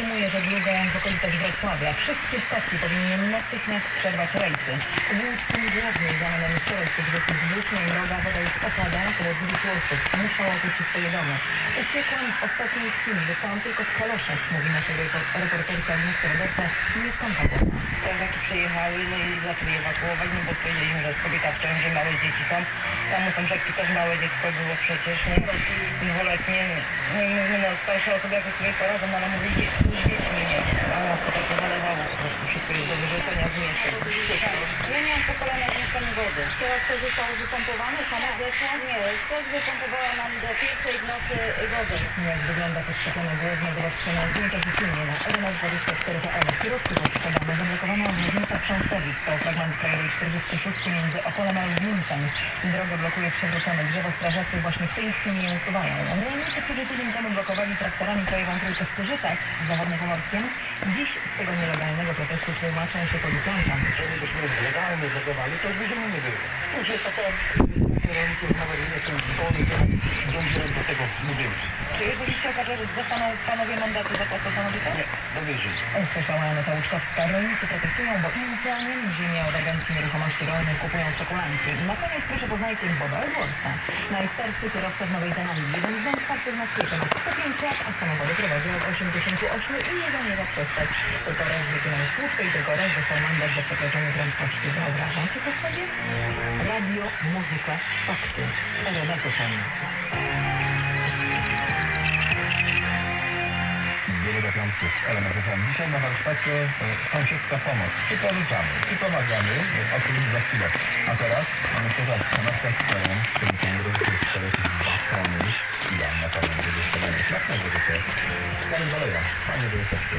wstrzymuje żeglugę w okolicach Wrocławia. Wszystkie statki powinny natychmiast przerwać rejsy. W łódzkim głównym zamianem wczoraj z wysokim wzdłużnej droga woda już opada, około 20 osób musiało opuścić swoje domy. Uciekłam w ostatniej chwili, zostałam tylko w kaloszach, mówi nasza repo- reporterka Agnieszka Roberta, nie skąpała. Strażaki przyjechały, no i zaczęli ewakuować, no bo powiedzieliśmy, że jest kobieta w ciąży, małe dzieci są. Tam u sąsiadki też małe dziecko było przecież, nie? Dwuletnie. No mówimy, no пішов туди по своїх порадам, вона мені їсть, мені їсть, мені їсть. А вона сказала, що передали, що передали, що передали, що передали, to zostało wypompowane, sama weszła? Nie, ktoś wypompowała nam do pierwszej w nocy wodę. Jak wygląda podszczepione główne zobaczone zdjęcia z filmie na RMS24.pl. Kierowcy podszczepane zablokowana obwodnica Chrząstowic. To fragment krajowej 46 między Opolem a Lublińcem. Drogę blokuje przewrócone drzewo. Strażacy właśnie w tej chwili je usuwają. Rolnicy, którzy tydzień temu blokowali traktorami krajową trójkę w Pyrzycach w zachodniopomorskiem, dziś z tego nielegalnego protestu tłumaczą się policjantom. Jeżeli byśmy legalnie blokowali, to by ziemi nie było. Już jest taka rolników nawet nie są do dążyć do tego budynku. Czy jeżeli się okaże, że dostaną panowie mandaty za to, co panowie? Nie, do więzienia. Słyszała Aneta Łuczkowska. Rolnicy protestują, bo im zdaniem ziemię od Agencji Nieruchomości Rolnych kupują spekulanci. Na koniec proszę poznajcie Boba Edwardsa. Najstarszy kierowca w Nowej Zelandii. Jeden z najstarszych na świecie. Ma 105 lat, a samochody prowadzi od 88 i nie zamierza przestać. Tylko raz wykonał służbę i tylko raz dostał mandat za przekroczenie prędkości. Wyobrażacie to sobie? Radio, muzyka, fakty. RMF FM. FM. Dzisiaj na warsztacie e, sąsiedzka pomoc. I pożyczamy, i pomagamy, e, o tym za chwilę. A teraz myślę, że następną, czyli tą rozgrywkę czterech bakony i ja na pewno będę stawiany. Jak najwyżej to jest. Waleja, Panie Województwie.